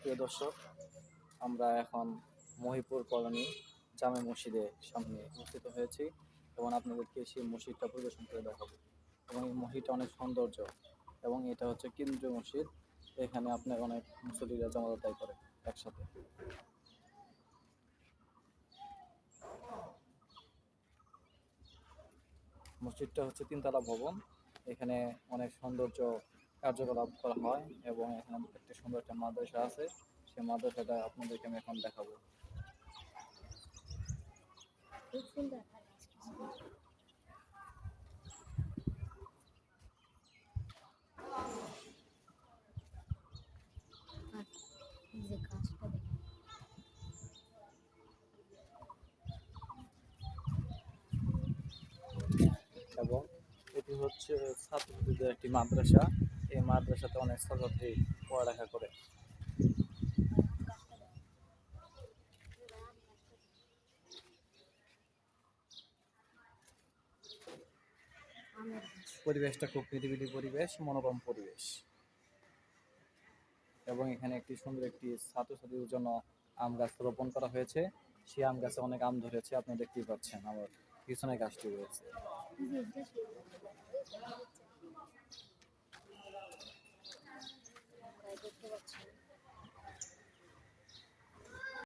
প্রিয় দর্শক, আমরা এখন মহিপুর কলোনি জামে মসজিদের সামনে উপস্থিত হয়েছি এবং আপনাদেরকে সেই মসজিদটা পরিদর্শন করে দেখাবো। এবং এই মসজিদটা অনেক সৌন্দর্য এবং এটা হচ্ছে কেন্দ্রীয় মসজিদ। এখানে আপনার অনেক মুসলিরা জমাত আদায় করে একসাথে। মসজিদটা হচ্ছে তিনতলা ভবন। এখানে অনেক সৌন্দর্য কার্যকলাপ করা হয় এবং এখানে একটি সুন্দর একটা মাদ্রাসা আছে। সেই মাদ্রাসাটা আপনাদেরকে আমি এখন দেখাবো। এবং এটি হচ্ছে ছাত্রছাত্রীদের একটি মাদ্রাসা। এই মাদ্রাসাতে অনেক ছাত্রছাত্রী পড়ালেখা করে। পরিবেশটা খুব নিরিবিলি পরিবেশ, মনোরম পরিবেশ। এবং এখানে একটি সুন্দর একটি ছাত্রছাত্রীদের জন্য আম গাছ রোপণ করা হয়েছে। সেই আম গাছে অনেক আম ধরেছে, আপনি দেখতেই পাচ্ছেন আমার পিছনে গাছটি রয়েছে। বুঝতে পারছি না